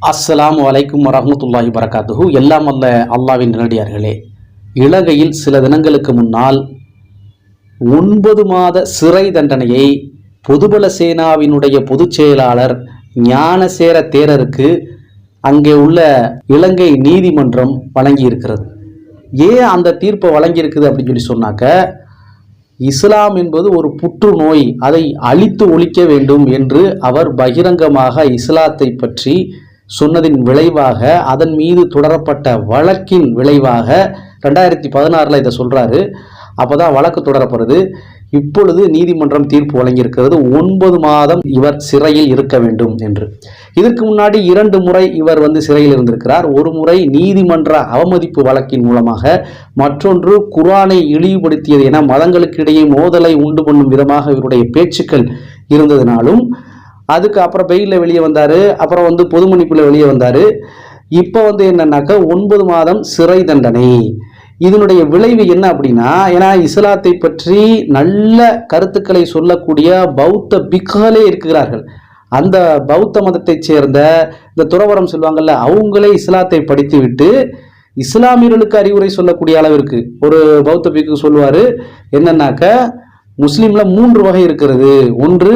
அஸ்ஸலாமு வலைக்கும் வரமத்துல்லாஹி வரகாத்துஹு எல்லாம் அல்ல அல்லாவின் நேரடியார்களே இலங்கையில் சில தினங்களுக்கு முன்னால் ஒன்பது மாத சிறை தண்டனையை பொதுபல சேனாவினுடைய பொதுச் செயலாளர் ஞானசேர தேரருக்கு அங்கே உள்ள இலங்கை நீதிமன்றம் வழங்கியிருக்கிறது. ஏன் அந்த தீர்ப்பை வழங்கியிருக்குது அப்படின்னு சொல்லி சொன்னாக்க இஸ்லாம் என்பது ஒரு புற்றுநோய் அதை அழித்து ஒழிக்க வேண்டும் என்று அவர் பகிரங்கமாக இஸ்லாத்தை பற்றி சொன்னதின் விளைவாக அதன் மீது தொடரப்பட்ட வழக்கின் விளைவாக ரெண்டாயிரத்தி பதினாறில் இதை சொல்கிறாரு அப்போ தான் வழக்கு தொடரப்படுது. இப்பொழுது நீதிமன்றம் தீர்ப்பு வழங்கியிருக்கிறது. ஒன்பது மாதம் இவர் சிறையில் இருக்க வேண்டும் என்று. இதற்கு முன்னாடி இரண்டு முறை இவர் வந்து சிறையில் இருந்திருக்கிறார். ஒரு முறை நீதிமன்ற அவமதிப்பு வழக்கின் மூலமாக மற்றொன்று குரானை இழிவுபடுத்தியது என மதங்களுக்கு இடையே மோதலை உண்டு பண்ணும் விதமாக இவருடைய பேச்சுக்கள் இருந்ததினாலும் அதுக்கு அப்புறம் பெயிலில் வெளியே வந்தார். அப்புறம் வந்து பொது மன்னிப்பில் வெளியே வந்தார். இப்போ வந்து என்னன்னாக்கா ஒன்பது மாதம் சிறை தண்டனை. இதனுடைய விளைவு என்ன அப்படின்னா ஏன்னா இஸ்லாத்தை பற்றி நல்ல கருத்துக்களை சொல்லக்கூடிய பௌத்த பிக்களே இருக்கிறார்கள். அந்த பௌத்த மதத்தைச் சேர்ந்த இந்த துறவரம் சொல்லுவாங்கல்ல அவங்களே இஸ்லாத்தை படித்துவிட்டு இஸ்லாமியர்களுக்கு அறிவுரை சொல்லக்கூடிய அளவிற்கு ஒரு பௌத்த பிக்கு சொல்லுவார் என்னன்னாக்க முஸ்லீமில் மூன்று வகை இருக்கிறது. ஒன்று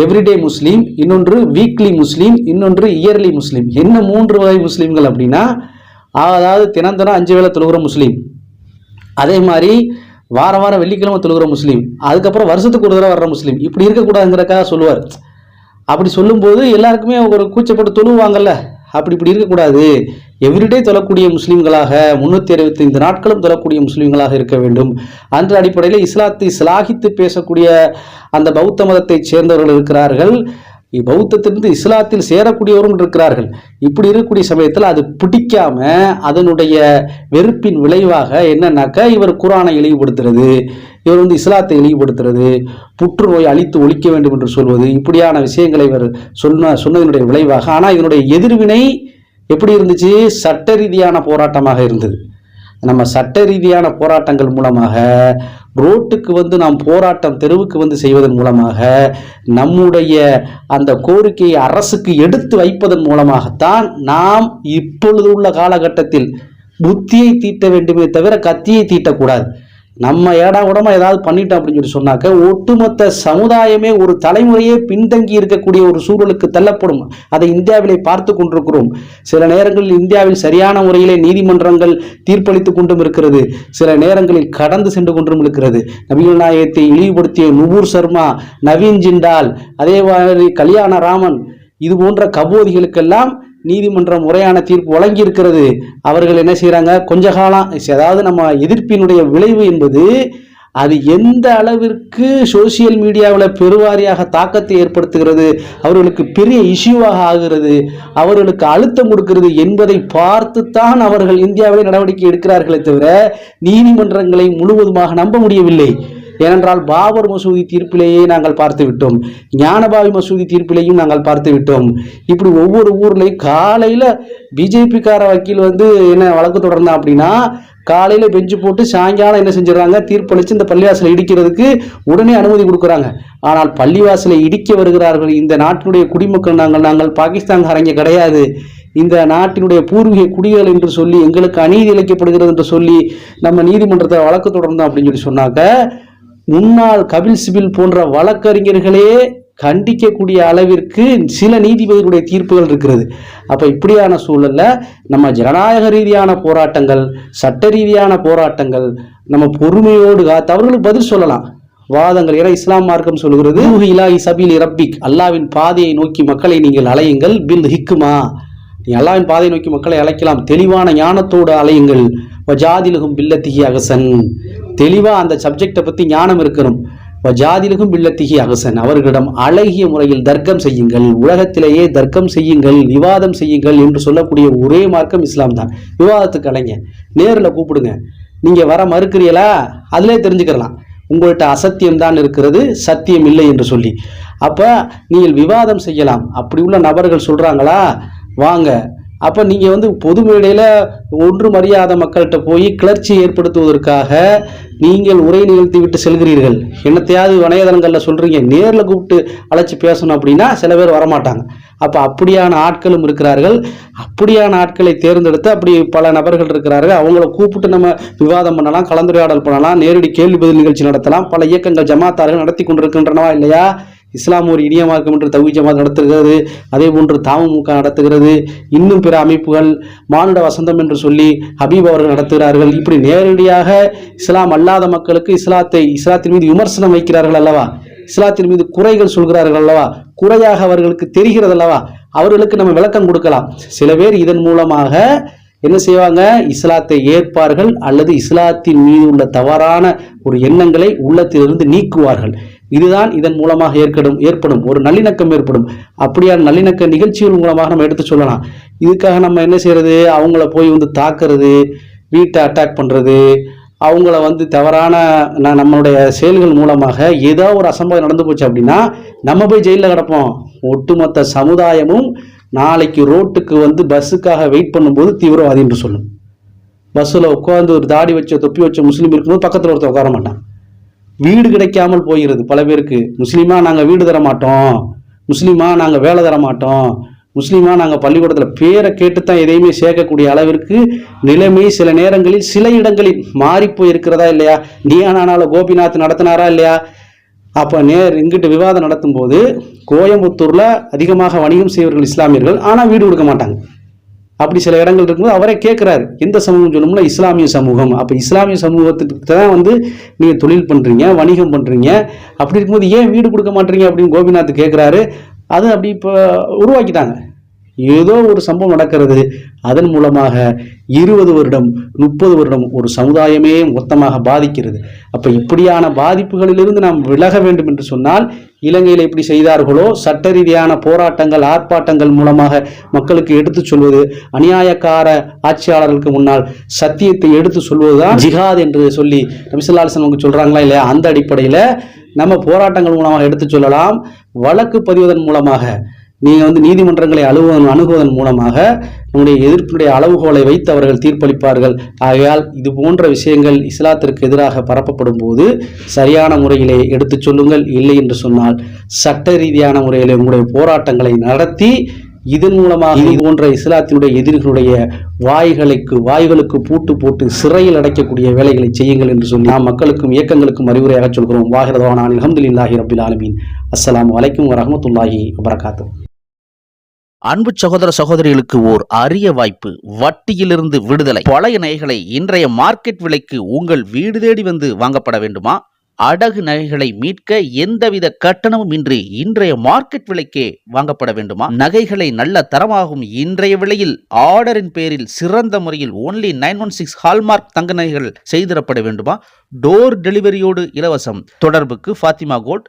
எவ்ரிடே முஸ்லீம் இன்னொன்று வீக்லி முஸ்லீம் இன்னொன்று இயர்லி முஸ்லீம் என்ன மூன்று வகை முஸ்லீம்கள் அப்படின்னா அதாவது தினந்தனம் அஞ்சு வேளை தொழுகிற முஸ்லீம் அதே மாதிரி வார வாரம் வெள்ளிக்கிழமை தொழுகிற முஸ்லீம் அதுக்கப்புறம் வருஷத்துக்கு ஒரு தடவை வர்ற முஸ்லீம் இப்படி இருக்கக்கூடாதுங்கிறக்காக சொல்லுவார். அப்படி சொல்லும்போது எல்லாருக்குமே ஒரு கூச்சப்பட்டு தொழுவாங்கல்ல. அப்படி இப்படி இருக்கக்கூடாது. எவ்ரிடே தொழக்கூடிய முஸ்லீம்களாக முன்னூற்றி அறுபத்தைந்து நாட்களும் தொழக்கூடிய முஸ்லீம்களாக இருக்க வேண்டும். அந்த அடிப்படையில் இஸ்லாத்தை சிலாகித்து பேசக்கூடிய அந்த பௌத்த மதத்தைச் சேர்ந்தவர்கள் இருக்கிறார்கள். பௌத்தத்திலிருந்து இஸ்லாத்தில் சேரக்கூடியவரும் இருக்கிறார்கள். இப்படி இருக்கக்கூடிய சமயத்தில் அது பிடிக்காம அதனுடைய வெறுப்பின் விளைவாக என்னன்னாக்கா இவர் குரானை இழிவுபடுத்துறது இவர் வந்து இஸ்லாத்தை இழிவுபடுத்துறது புற்றுநோய் அழித்து ஒழிக்க வேண்டும் என்று சொல்வது இப்படியான விஷயங்களை இவர் சொன்ன சொன்னதனுடைய விளைவாக. ஆனால் இதனுடைய எதிர்வினை எப்படி இருந்துச்சு? சட்ட ரீதியான போராட்டமாக இருந்தது. நம்ம சட்ட ரீதியான போராட்டங்கள் மூலமாக ரோட்டுக்கு வந்து நாம் போராட்டம் தெருவுக்கு வந்து செய்வதன் மூலமாக நம்முடைய அந்த கோரிக்கையை அரசுக்கு எடுத்து வைப்பதன் மூலமாகத்தான் நாம் இப்பொழுது உள்ள காலகட்டத்தில் புத்தியை தீட்ட வேண்டுமே தவிர கத்தியை தீட்டக்கூடாது. நம்ம ஏடா உடம்பா ஏதாவது பண்ணிட்டோம் அப்படின்னு சொல்லி சொன்னாக்க ஒட்டுமொத்த சமுதாயமே ஒரு தலைமுறையே பின்தங்கி இருக்கக்கூடிய ஒரு சூழலுக்கு தள்ளப்படும். அதை இந்தியாவிலே பார்த்து கொண்டிருக்கிறோம். சில நேரங்களில் இந்தியாவில் சரியான முறையிலே நீதிமன்றங்கள் தீர்ப்பளித்து கொண்டும் இருக்கிறது. சில நேரங்களில் கடந்து சென்று கொண்டும் இருக்கிறது. நபிகள் நாயகத்தை இழிவுபடுத்திய நுபூர் சர்மா நவீன் ஜிண்டால் அதே மாதிரி கல்யாண ராமன் இது போன்ற கபோதிகளுக்கெல்லாம் நீதிமன்றம் முறையான தீர்ப்பு வழங்கியிருக்கிறது. அவர்கள் என்ன செய்கிறாங்க கொஞ்ச காலம் அதாவது நம்ம எதிர்ப்பினுடைய விளைவு என்பது அது எந்த அளவிற்கு சோசியல் மீடியாவில் பெருவாரியாக தாக்கத்தை ஏற்படுத்துகிறது அவர்களுக்கு பெரிய இஷ்யூவாக ஆகிறது அவர்களுக்கு அழுத்தம் கொடுக்கிறது என்பதை பார்த்துத்தான் அவர்கள் இந்தியாவில் நடவடிக்கை எடுக்கிறார்களே தவிர நீதிமன்றங்களை முழுவதுமாக நம்ப முடியவில்லை. ஏனென்றால் பாபர் மசூதி தீர்ப்பிலேயே நாங்கள் பார்த்து விட்டோம். ஞானபாவி மசூதி தீர்ப்பிலேயும் நாங்கள் பார்த்து விட்டோம். இப்படி ஒவ்வொரு ஊர்லையும் காலையில் பிஜேபிக்கார வக்கீல் வந்து என்ன வழக்கு தொடர்ந்தான் அப்படின்னா காலையில் பெஞ்சு போட்டு சாயங்காலம் என்ன செஞ்சிடறாங்க? தீர்ப்பளித்து இந்த பள்ளிவாசலை இடிக்கிறதுக்கு உடனே அனுமதி கொடுக்குறாங்க. ஆனால் பள்ளிவாசலை இடிக்க வருகிறார்கள். இந்த நாட்டினுடைய குடிமக்கள் நாங்கள் நாங்கள் பாகிஸ்தான்காரங்க கிடையாது. இந்த நாட்டினுடைய பூர்வீக குடிகள் என்று சொல்லி எங்களுக்கு அநீதி இழைக்கப்படுகிறது என்று சொல்லி நம்ம நீதிமன்றத்தை வழக்கு தொடர்ந்தோம் அப்படின்னு சொல்லி சொன்னாக்க முன்னாள் கபில் சிபில் போன்ற வழக்கறிஞர்களே கண்டிக்கக்கூடிய அளவிற்கு சில நீதிபதிகளுடைய தீர்ப்புகள் இருக்கிறது. அப்போ இப்படியான சூழல்ல நம்ம ஜனநாயக ரீதியான போராட்டங்கள் சட்ட ரீதியான போராட்டங்கள் நம்ம பொறுமையோடு காத்து அவர்களுக்கு பதில் சொல்லலாம். வாதங்கள் என இஸ்லாம் மார்க்கம் சொல்கிறது இலாஹி சபீல் ரப்பிக் அல்லாவின் பாதையை நோக்கி மக்களை நீங்கள் அலையுங்கள் பில் ஹிக்குமா நீ அல்லாவின் பாதை நோக்கி மக்களை அழைக்கலாம். தெளிவான ஞானத்தோடு அலையுங்கள். ஜாதிலுகும் பில்லத்திகி அகசன். தெளிவாக அந்த சப்ஜெக்டை பற்றி ஞானம் இருக்கணும் ஜாதிலுகும் பில்லத்திகி அகசன். அவர்களிடம் அழகிய முறையில் தர்க்கம் செய்யுங்கள். உலகத்திலேயே தர்க்கம் செய்யுங்கள். விவாதம் செய்யுங்கள் என்று சொல்லக்கூடிய ஒரே மார்க்கம் இஸ்லாம் தான். விவாதத்துக்கு அலைங்க. நேரில் கூப்பிடுங்க. நீங்கள் வர மறுக்கிறீங்களா அதிலே தெரிஞ்சுக்கலாம் உங்கள்கிட்ட அசத்தியம் தான் இருக்கிறது. சத்தியம் இல்லை என்று சொல்லி. அப்போ நீங்கள் விவாதம் செய்யலாம். அப்படி உள்ள நபர்கள் சொல்கிறாங்களா வாங்க. அப்போ நீங்கள் வந்து பொது மேடையில் ஒன்று மரியாத மக்கள்கிட்ட போய் கிளர்ச்சி ஏற்படுத்துவதற்காக நீங்கள் உரை நிகழ்த்தி விட்டு செல்கிறீர்கள். என்னத்தையாவது வணையதளங்களில் சொல்கிறீங்க நேரில் கூப்பிட்டு அழைச்சி பேசணும் அப்படின்னா சில பேர் வரமாட்டாங்க. அப்போ அப்படியான ஆட்களும் இருக்கிறார்கள். அப்படியான ஆட்களை தேர்ந்தெடுத்து அப்படி பல நபர்கள் இருக்கிறார்கள். அவங்கள கூப்பிட்டு நம்ம விவாதம் பண்ணலாம் கலந்துரையாடல் பண்ணலாம் நேரடி கேள்வி பதில் நிகழ்ச்சி நடத்தலாம் பல இயக்கங்கள் ஜமாத்தார்கள் நடத்தி கொண்டிருக்கின்றனவா இல்லையா? இஸ்லாம் ஒரு இனியமாக்கம் என்று தவி ஜமாத் நடத்துகிறது. அதே போன்று தாமமுக நடத்துகிறது. இன்னும் பிற அமைப்புகள் மானுட வசந்தம் என்று சொல்லி ஹபீப் அவர்கள் நடத்துகிறார்கள். இப்படி நேரடியாக இஸ்லாம் அல்லாத மக்களுக்கு இஸ்லாத்தை இஸ்லாத்தின் மீது விமர்சனம் வைக்கிறார்கள் அல்லவா? இஸ்லாத்தின் மீது குறைகள் சொல்கிறார்கள் அல்லவா? குறையாக அவர்களுக்கு தெரிகிறது அல்லவா? அவர்களுக்கு நம்ம விளக்கம் கொடுக்கலாம். சில பேர் இதன் மூலமாக என்ன செய்வாங்க? இஸ்லாத்தை ஏற்பார்கள் அல்லது இஸ்லாத்தின் மீது உள்ள தவறான ஒரு எண்ணங்களை உள்ளத்திலிருந்து நீக்குவார்கள். இதுதான் இதன் மூலமாக ஏற்படும் ஏற்படும் ஒரு நல்லிணக்கம் ஏற்படும். அப்படியான நல்லிணக்க நிகழ்ச்சிகள் மூலமாக நம்ம எடுத்து சொல்லலாம். இதுக்காக நம்ம என்ன செய்யறது? அவங்கள போய் வந்து தாக்குறது வீட்டை அட்டாக் பண்றது அவங்கள வந்து தவறான நம்மளுடைய செயல்கள் மூலமாக ஏதோ ஒரு அசம்பவம் நடந்து போச்சு அப்படின்னா நம்ம போய் ஜெயிலில் கிடப்போம். ஒட்டுமொத்த சமுதாயமும் நாளைக்கு ரோட்டுக்கு வந்து பஸ்ஸுக்காக வெயிட் பண்ணும்போது தீவிரவாதி என்று சொல்லும். பஸ்ஸில் உட்காந்து ஒரு தாடி வச்ச தொப்பி வச்ச முஸ்லீம் இருக்கும்போது பக்கத்தில் ஒருத்தர் உட்கார மாட்டான். வீடு கிடைக்காமல் போகிறது. பல பேருக்கு முஸ்லீமா நாங்கள் வீடு தர மாட்டோம் முஸ்லீமா நாங்கள் வேலை தர மாட்டோம் முஸ்லீமா நாங்கள் பள்ளிக்கூடத்தில் பேரை கேட்டு தான் எதையுமே சேர்க்கக்கூடிய அளவிற்கு நிலைமை சில நேரங்களில் சில இடங்களில் மாறி போய் இருக்கிறதா இல்லையா நீயானால கோபிநாத் நடத்தினாரா இல்லையா? அப்போ நேர் இங்கிட்டு விவாதம் நடத்தும்போது கோயம்புத்தூரில் அதிகமாக வணிகம் செய்வர்கள் இஸ்லாமியர்கள் ஆனால் வீடு கொடுக்க மாட்டாங்க. அப்படி சில இடங்கள் இருக்கும்போது அவரே கேட்குறாரு எந்த சமூகம் சொல்லணும்னா இஸ்லாமிய சமூகம். அப்போ இஸ்லாமிய சமூகத்துக்கு தான் வந்து நீங்கள் தொழில் பண்ணுறீங்க வணிகம் பண்ணுறீங்க அப்படி இருக்கும்போது ஏன் வீடு கொடுக்க மாட்டீங்க அப்படின்னு கோபிநாத் கேட்குறாரு அது அப்படி இப்போ உருவாக்கிட்டாங்க. ஏதோ ஒரு சம்பவம் நடக்கிறது. அதன் மூலமாக இருபது வருடம் முப்பது வருடம் ஒரு சமுதாயமே மொத்தமாக பாதிக்கிறது. அப்போ இப்படியான பாதிப்புகளிலிருந்து நாம் விலக வேண்டும் என்று சொன்னால் இலங்கையில் எப்படி செய்தார்களோ? சட்ட ரீதியான போராட்டங்கள் ஆர்ப்பாட்டங்கள் மூலமாக மக்களுக்கு எடுத்துச் சொல்வது அநியாயக்கார ஆட்சியாளர்களுக்கு முன்னால் சத்தியத்தை எடுத்து சொல்வதுதான் ஜிஹாத் என்று சொல்லி நபிசல்லாசன் அவங்க சொல்கிறாங்களா இல்லையா? அந்த அடிப்படையில் நம்ம போராட்டங்கள் மூலமாக எடுத்து சொல்லலாம். வழக்கு பதிவதன் மூலமாக நீங்கள் வந்து நீதிமன்றங்களை அணுகுவதன் அணுகுவதன் மூலமாக நம்முடைய எதிர்ப்பினுடைய அளவுகோலை வைத்து அவர்கள் தீர்ப்பளிப்பார்கள். ஆகையால் இது போன்ற விஷயங்கள் இஸ்லாத்திற்கு எதிராக பரப்பப்படும் போது சரியான முறையிலே எடுத்துச் சொல்லுங்கள் இல்லை என்று சொன்னால் சட்ட ரீதியான முறையிலே உங்களுடைய போராட்டங்களை நடத்தி இதன் மூலமாக இது போன்ற இஸ்லாத்தினுடைய எதிரிகளுடைய வாய்களுக்கு வாய்களுக்கு பூட்டு போட்டு சிறையில் அடைக்கக்கூடிய வேலைகளை செய்யுங்கள் என்று சொல்லி நாம் மக்களுக்கும் இயக்கங்களுக்கும் அறிவுரையாக சொல்கிறோம். வாகிரதவானான் அலமதுல்லாஹி ரபில் ஆலமீன். அஸ்ஸலாமு வலைக்கம் வரமத்துல்லாஹி வபரகாத்து. அன்பு சகோதர சகோதரிகளுக்கு ஓர் அரிய வாய்ப்பு வட்டியிலிருந்து விடுதலை. பழைய நகைகளை இன்றைய மார்க்கெட் விலைக்கு உங்கள் வீடு தேடி வந்து வாங்கப்பட வேண்டுமா? அடகு நகைகளை மீட்க எந்தவித கட்டணமும் இன்றி இன்றைய மார்க்கெட் விலைக்கே வாங்கப்பட வேண்டுமா? நகைகளை நல்ல தரமாகும் இன்றைய விலையில் ஆர்டரின் பேரில் சிறந்த முறையில் only nine one six hallmark தங்க நகைகள் செய்திடப்பட வேண்டுமா? டோர் டெலிவரியோடு இலவசம். தொடர்புக்கு Fatima gold